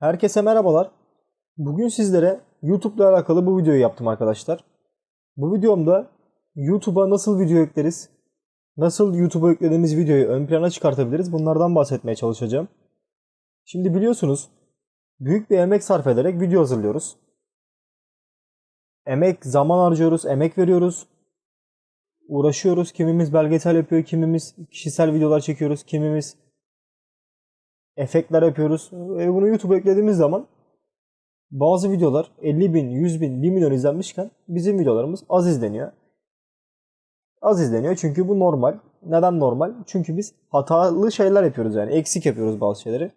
Herkese merhabalar. Bugün sizlere YouTube ile alakalı bu videoyu yaptım arkadaşlar. Bu videomda YouTube'a nasıl video yükleriz, nasıl YouTube'a yüklediğimiz videoyu ön plana çıkartabiliriz bunlardan bahsetmeye çalışacağım. Şimdi biliyorsunuz büyük bir emek sarf ederek video hazırlıyoruz. Emek, zaman harcıyoruz, emek veriyoruz. Uğraşıyoruz. Kimimiz belgesel yapıyor, kimimiz kişisel videolar çekiyoruz, kimimiz efektler yapıyoruz. E bunu YouTube'a eklediğimiz zaman bazı videolar 50 bin, 100 bin, 1 milyon izlenmişken bizim videolarımız az izleniyor. Az izleniyor çünkü bu normal. Neden normal? Çünkü biz hatalı şeyler yapıyoruz yani. Eksik yapıyoruz bazı şeyleri.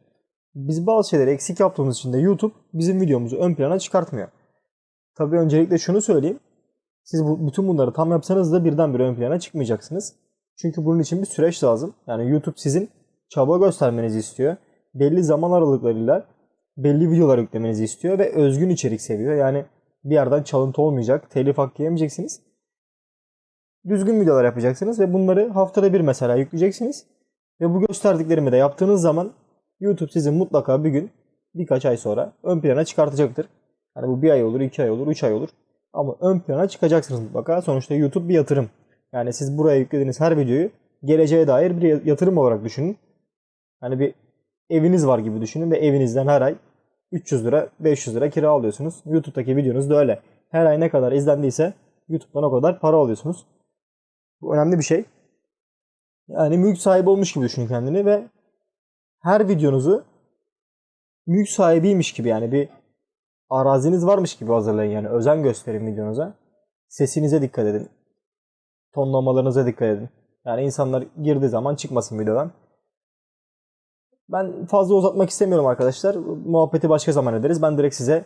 Biz bazı şeyleri eksik yaptığımız için de YouTube bizim videomuzu ön plana çıkartmıyor. Tabii öncelikle şunu söyleyeyim. Siz bu, bütün bunları tam yapsanız da birdenbire ön plana çıkmayacaksınız. Çünkü bunun için bir süreç lazım. Yani YouTube sizin çaba göstermenizi istiyor. Belli zaman aralıklarıyla belli videolar yüklemenizi istiyor ve özgün içerik seviyor. Yani bir yerden çalıntı olmayacak, telif hakkı yemeyeceksiniz. Düzgün videolar yapacaksınız ve bunları haftada bir mesela yükleyeceksiniz. Ve bu gösterdiklerimi de yaptığınız zaman YouTube sizi mutlaka bir gün birkaç ay sonra ön plana çıkartacaktır. Hani bu bir ay olur, iki ay olur, üç ay olur. Ama ön plana çıkacaksınız mutlaka. Sonuçta YouTube bir yatırım. Yani siz buraya yüklediğiniz her videoyu geleceğe dair bir yatırım olarak düşünün. Hani bir eviniz var gibi düşünün ve evinizden her ay 300 lira, 500 lira kira alıyorsunuz. YouTube'daki videonuz da öyle. Her ay ne kadar izlendiyse YouTube'dan o kadar para alıyorsunuz. Bu önemli bir şey. Yani mülk sahibi olmuş gibi düşünün kendini ve her videonuzu mülk sahibiymiş gibi yani bir araziniz varmış gibi hazırlayın yani özen gösterin videonuza. Sesinize dikkat edin. Tonlamalarınıza dikkat edin. Yani insanlar girdiği zaman çıkmasın videodan. Ben fazla uzatmak istemiyorum arkadaşlar. Muhabbeti başka zaman ederiz. Ben direkt size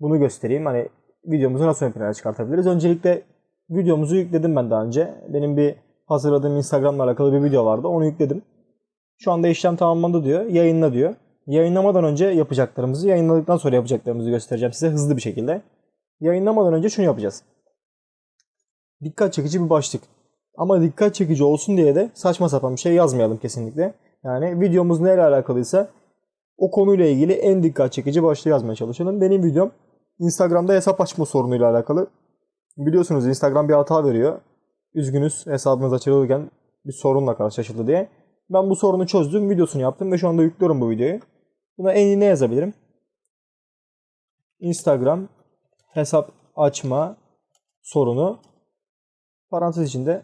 bunu göstereyim. Hani videomuzu nasıl ön plana çıkartabiliriz. Öncelikle videomuzu yükledim ben daha önce. Benim bir hazırladığım Instagram'la alakalı bir video vardı. Onu yükledim. Şu anda işlem tamamlandı diyor. Yayınla diyor. Yayınlamadan önce yapacaklarımızı, yayınladıktan sonra yapacaklarımızı göstereceğim size hızlı bir şekilde. Yayınlamadan önce şunu yapacağız. Dikkat çekici bir başlık. Ama dikkat çekici olsun diye de saçma sapan bir şey yazmayalım kesinlikle. Yani videomuz neyle alakalıysa o konuyla ilgili en dikkat çekici başlığı yazmaya çalışalım. Benim videom Instagram'da hesap açma sorunuyla alakalı. Biliyorsunuz Instagram bir hata veriyor. Üzgünüz hesabınız açılırken bir sorunla karşılaşıldı diye. Ben bu sorunu çözdüm, videosunu yaptım ve şu anda yüklüyorum bu videoyu. Buna en iyi ne yazabilirim? Instagram hesap açma sorunu parantez içinde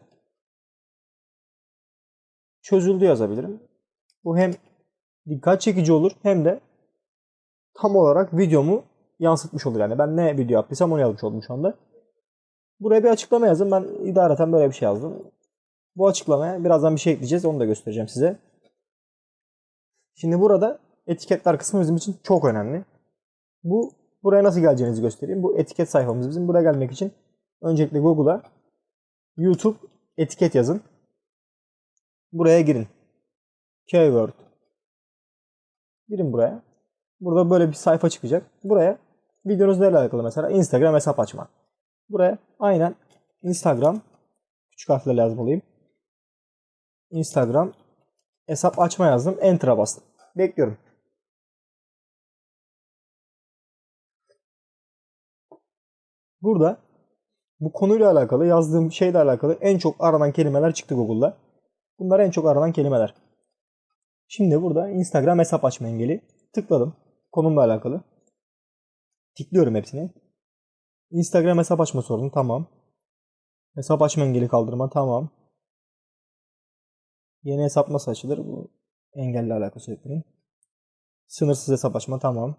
çözüldü yazabilirim. Bu hem dikkat çekici olur hem de tam olarak videomu yansıtmış olur. Yani ben ne video yaptıysam onu yazmış oldum şu anda. Buraya bir açıklama yazın. Ben idareten böyle bir şey yazdım. Bu açıklamaya birazdan bir şey ekleyeceğiz. Onu da göstereceğim size. Şimdi burada etiketler kısmı bizim için çok önemli. Bu buraya nasıl geleceğinizi göstereyim. Bu etiket sayfamız bizim. Buraya gelmek için öncelikle Google'a YouTube etiket yazın. Buraya girin. Keyword. Girin buraya. Burada böyle bir sayfa çıkacak. Buraya videonuzla alakalı mesela Instagram hesap açma. Buraya aynen Instagram küçük harflerle yazmalıyım. Instagram hesap açma yazdım. Enter'a bastım. Bekliyorum. Burada bu konuyla alakalı yazdığım şeyle alakalı en çok aranan kelimeler çıktı Google'da. Bunlar en çok aranan kelimeler. Şimdi burada Instagram hesap açma engeli. Tıkladım. Konumla alakalı. Tıklıyorum hepsini. Instagram hesap açma sorunu tamam. Hesap açma engeli kaldırma tamam. Yeni hesap nasıl açılır? Bu engelle alakası bunun. Sınırsız hesap açma tamam.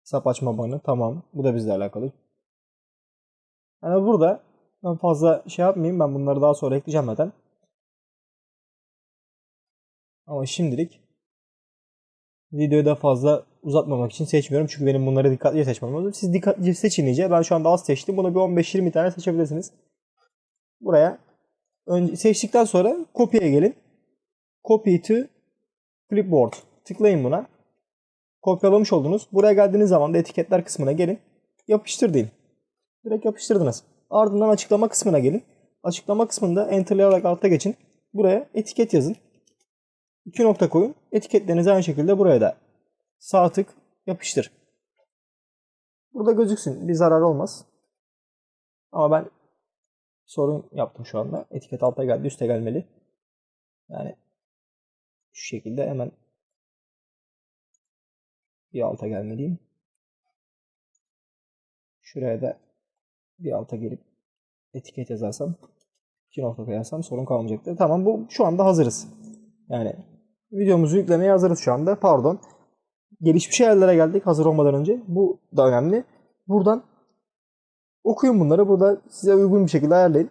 Hesap açma banı tamam. Bu da bizle alakalı. Yani burada ben fazla şey yapmayayım. Ben bunları daha sonra ekleyeceğim zaten. Ama şimdilik videoyu da fazla uzatmamak için seçmiyorum. Çünkü benim bunları dikkatli seçmem lazım. Siz dikkatli seçin iyice. Ben şu anda az seçtim. Bunu bir 15-20 tane seçebilirsiniz. Buraya önce seçtikten sonra kopyaya gelin. Copy to clipboard. Tıklayın buna. Kopyalamış oldunuz. Buraya geldiğiniz zaman da etiketler kısmına gelin. Yapıştır deyin. Direkt yapıştırdınız. Ardından açıklama kısmına gelin. Açıklama kısmında enterlayarak altta geçin. Buraya etiket yazın. İki nokta koyun. Etiketlerinizi aynı şekilde buraya da sağ tık yapıştır. Burada gözüksün. Bir zarar olmaz. Ama ben sorun yaptım şu anda. Etiket alta geldi, üste gelmeli. Yani şu şekilde hemen bir alta gelmeliyim. Şuraya da bir alta gelip etiket yazarsam iki nokta koyarsam sorun kalmayacaktır. Tamam bu şu anda hazırız. Yani videomuzu yüklemeye hazırız şu anda. Pardon. Gelişmiş yerlere geldik hazır olmadan önce. Bu da önemli. Buradan okuyun bunları. Burada size uygun bir şekilde ayarlayın.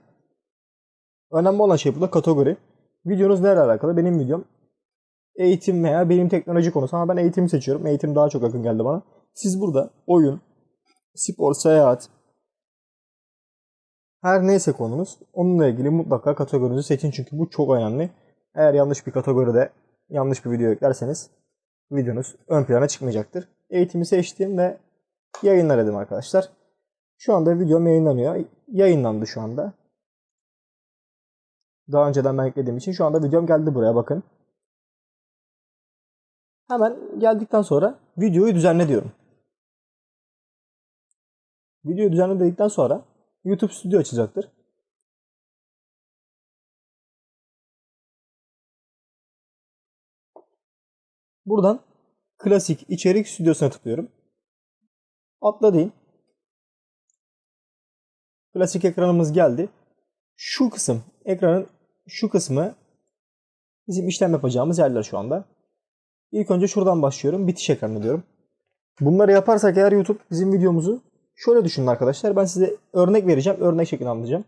Önemli olan şey burada kategori. Videonuz neyle alakalı? Benim videom eğitim veya benim teknoloji konusu ama ben eğitimi seçiyorum. Eğitim daha çok yakın geldi bana. Siz burada oyun, spor, seyahat her neyse konunuz onunla ilgili mutlaka kategorinizi seçin çünkü bu çok önemli. Eğer yanlış bir kategoride yanlış bir video yüklerseniz videonuz ön plana çıkmayacaktır. Eğitimi seçtim ve yayınlar dedim arkadaşlar. Şu anda videom yayınlanıyor. Yayınlandı şu anda. Daha önceden ben eklediğim için şu anda videom geldi buraya bakın. Hemen geldikten sonra videoyu düzenle diyorum. Videoyu düzenle dedikten sonra YouTube Studio açacaktır. Buradan klasik içerik stüdyosuna tıklıyorum. Atla deyin. Klasik ekranımız geldi. Şu kısım, ekranın şu kısmı bizim işlem yapacağımız yerler şu anda. İlk önce şuradan başlıyorum. Bitiş ekranı diyorum. Bunları yaparsak eğer YouTube bizim videomuzu şöyle düşünün arkadaşlar. Ben size örnek vereceğim. Örnek şeklinde anlatacağım.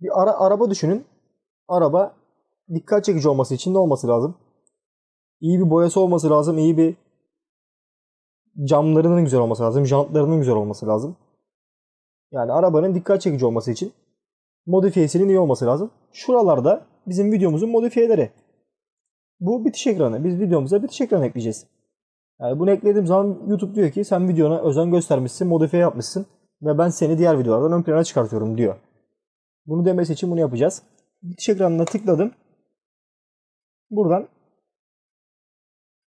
Bir ara, araba düşünün. Araba dikkat çekici olması için ne olması lazım? İyi bir boyası olması lazım. iyi bir camlarının güzel olması lazım. Jantlarının güzel olması lazım. Yani arabanın dikkat çekici olması için modifiyesinin iyi olması lazım. Şuralarda bizim videomuzun modifiyeleri. Bu bitiş ekranı. Biz videomuza bitiş ekranı ekleyeceğiz. Yani bunu eklediğim zaman YouTube diyor ki sen videona özen göstermişsin, modifiye yapmışsın ve ben seni diğer videolardan ön plana çıkartıyorum diyor. Bunu demesi için bunu yapacağız. Bitiş ekranına tıkladım. Buradan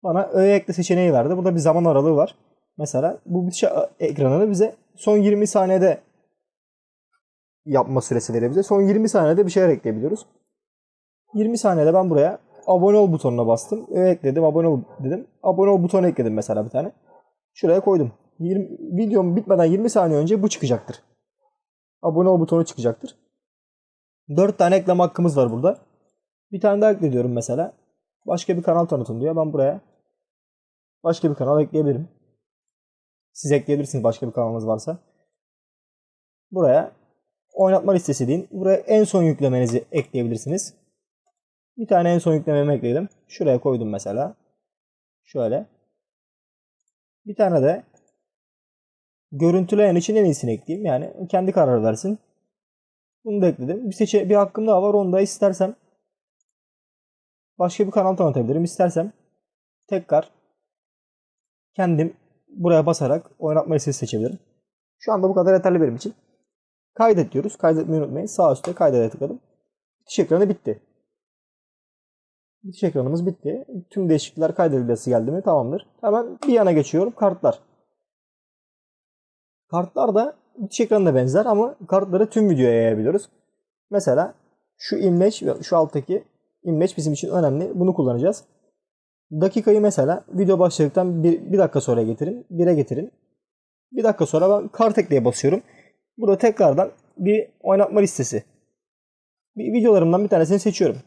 bana öğe ekle seçeneği verdi. Burada bir zaman aralığı var. Mesela bu bitiş ekranını bize son 20 saniyede yapma süresi veriyor bize. Son 20 saniyede bir şeyler ekleyebiliyoruz. 20 saniyede ben buraya abone ol butonuna bastım. Öğe ekledim. Abone ol dedim. Abone ol butonu ekledim mesela bir tane. Şuraya koydum. 20, videom bitmeden 20 saniye önce bu çıkacaktır. Abone ol butonu çıkacaktır. 4 tane ekleme hakkımız var burada. Bir tane daha ekliyorum mesela. Başka bir kanal tanıtın diyor. Ben buraya başka bir kanal ekleyebilirim. Siz ekleyebilirsiniz başka bir kanalınız varsa. Buraya oynatma listesi deyin. Buraya en son yüklemenizi ekleyebilirsiniz. Bir tane en son yüklememi ekledim. Şuraya koydum mesela. Şöyle. Bir tane de görüntüleyen için en iyisini ekleyeyim. Yani kendi karar versin. Bunu da ekledim. Bir seçe bir hakkım daha var. Onu da istersem başka bir kanal tanıtabilirim. İstersem tekrar kendim buraya basarak oynatma listesi seçebilirim. Şu anda bu kadar yeterli benim için. Kaydet diyoruz. Kaydetmeyi unutmayın. Sağ üstte kaydede tıkladım. Bitiş ekranı bitti. Bitiş ekranımız bitti. Tüm değişiklikler kaydedilmesi geldi mi? Tamamdır. Hemen bir yana geçiyorum. Kartlar. Kartlar da bitiş ekranına benzer ama kartları tüm videoya yayabiliyoruz. Mesela şu imleç şu alttaki imleç bizim için önemli. Bunu kullanacağız. Dakikayı mesela video başladıktan bir, bir dakika sonra getirin. Bire getirin. Bir dakika sonra ben kart ekleye basıyorum. Burada tekrardan bir oynatma listesi. Bir videolarımdan bir tanesini seçiyorum.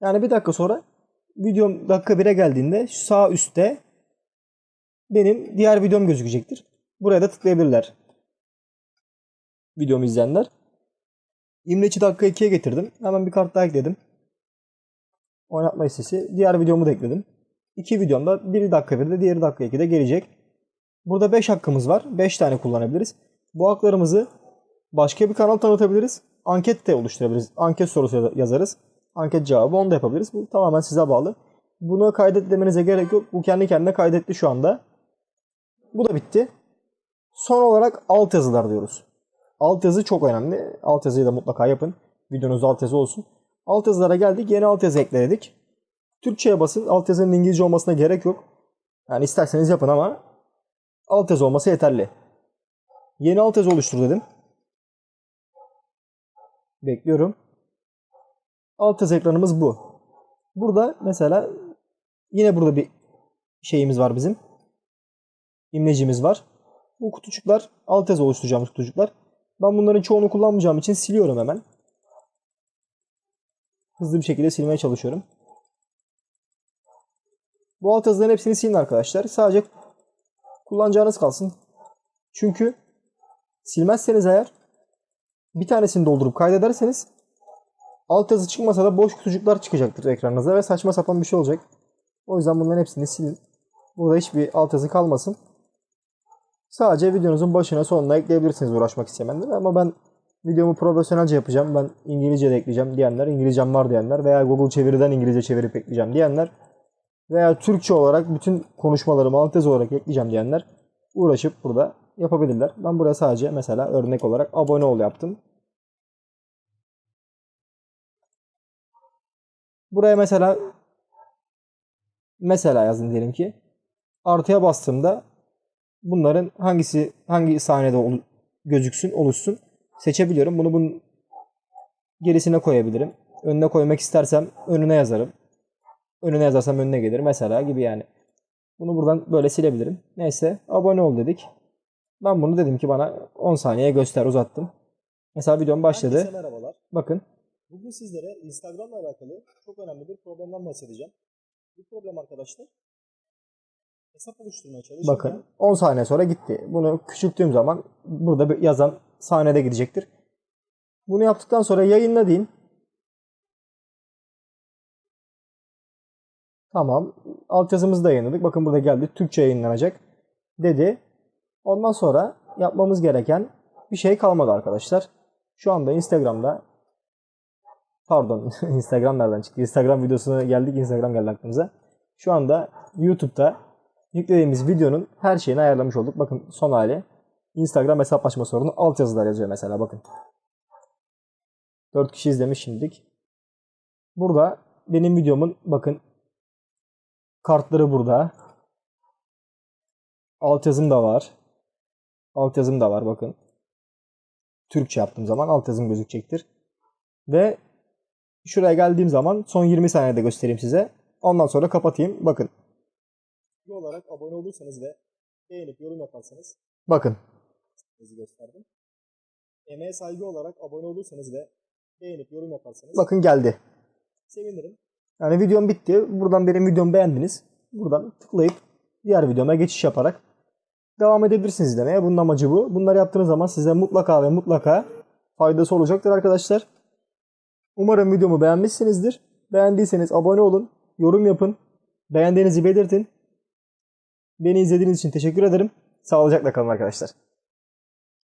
Yani bir dakika sonra videom dakika 1'e geldiğinde sağ üstte benim diğer videom gözükecektir. Buraya da tıklayabilirler. Videomu izleyenler. İmleci dakika 2'ye getirdim. Hemen bir kart daha ekledim. Oynatma listesi. Diğer videomu da ekledim. İki videomda biri dakika 1'de diğeri dakika 2'de gelecek. Burada 5 hakkımız var. 5 tane kullanabiliriz. Bu haklarımızı başka bir kanal tanıtabiliriz. Anket de oluşturabiliriz. Anket sorusu yazarız. Anket cevabı onu da yapabiliriz. Bu tamamen size bağlı. Bunu kaydet demenize gerek yok. Bu kendi kendine kaydetti şu anda. Bu da bitti. Son olarak alt yazılar diyoruz. Alt yazı çok önemli. Alt yazıyı da mutlaka yapın. Videonuzda alt yazı olsun. Alt yazılara geldik. Yeni alt yazı ekledik. Türkçe'ye basın. Alt yazının İngilizce olmasına gerek yok. Yani isterseniz yapın ama alt yazı olması yeterli. Yeni alt yazı oluştur dedim. Bekliyorum. Alt yazı ekranımız bu. Burada mesela yine burada bir şeyimiz var bizim. İmlecimiz var. Bu kutucuklar alt yazı oluşturacağımız kutucuklar. Ben bunların çoğunu kullanmayacağım için siliyorum hemen. Hızlı bir şekilde silmeye çalışıyorum. Bu alt yazıların hepsini silin arkadaşlar. Sadece kullanacağınız kalsın. Çünkü silmezseniz eğer bir tanesini doldurup kaydederseniz alt yazı çıkmasa da boş kutucuklar çıkacaktır ekranınıza ve saçma sapan bir şey olacak. O yüzden bunların hepsini silin. Burada hiçbir alt yazı kalmasın. Sadece videonuzun başına sonuna ekleyebilirsiniz uğraşmak isteyenler ama ben videomu profesyonelce yapacağım. Ben İngilizce de ekleyeceğim diyenler, İngilizcem var diyenler veya Google çeviriden İngilizce çevirip ekleyeceğim diyenler veya Türkçe olarak bütün konuşmalarımı alt olarak ekleyeceğim diyenler uğraşıp burada yapabilirler. Ben buraya sadece mesela örnek olarak abone ol yaptım. Buraya mesela mesela yazın diyelim ki artıya bastığımda bunların hangisi hangi sahnede ol- gözüksün oluşsun seçebiliyorum. Bunu bunun gerisine koyabilirim. Önüne koymak istersem önüne yazarım. Önüne yazarsam önüne gelir mesela gibi yani. Bunu buradan böyle silebilirim. Neyse abone ol dedik. Ben bunu dedim ki bana 10 saniye göster uzattım. Mesela videom başladı. Herkese merhabalar. Bakın Bugün sizlere Instagram'la alakalı çok önemli bir problemden bahsedeceğim. Bu problem arkadaşlar hesap oluşturmaya çalışırken bakın 10 saniye sonra gitti. Bunu küçülttüğüm zaman burada yazan sahnede gidecektir. Bunu yaptıktan sonra yayınla deyin. Tamam. Altyazımızı da yayınladık. Bakın burada geldi. Türkçe yayınlanacak dedi. Ondan sonra yapmamız gereken bir şey kalmadı arkadaşlar. Şu anda Instagram'da pardon Instagram nereden çıktı? Instagram videosuna geldik. Instagram geldi aklımıza. Şu anda YouTube'da yüklediğimiz videonun her şeyini ayarlamış olduk. Bakın son hali. Instagram hesaplaşma sorunu alt yazılar yazıyor mesela bakın. 4 kişi izlemiş şimdilik. Burada benim videomun bakın kartları burada. Alt yazım da var. Alt yazım da var bakın. Türkçe yaptığım zaman alt yazım gözükecektir. Ve şuraya geldiğim zaman son 20 saniyede göstereyim size. Ondan sonra kapatayım. Bakın. bir olarak abone olursanız ve beğenip yorum yaparsanız Bakın. Sizi gösterdim. Emeğe saygı olarak abone olursanız ve beğenip yorum yaparsanız Bakın geldi. sevinirim. Yani videom bitti. Buradan benim videomu beğendiniz. Buradan tıklayıp diğer videoma geçiş yaparak devam edebilirsiniz izlemeye. Bunun amacı bu. Bunları yaptığınız zaman size mutlaka ve mutlaka faydası olacaktır arkadaşlar. Umarım videomu beğenmişsinizdir. Beğendiyseniz abone olun, yorum yapın, beğendiğinizi belirtin. Beni izlediğiniz için teşekkür ederim. Sağlıcakla kalın arkadaşlar.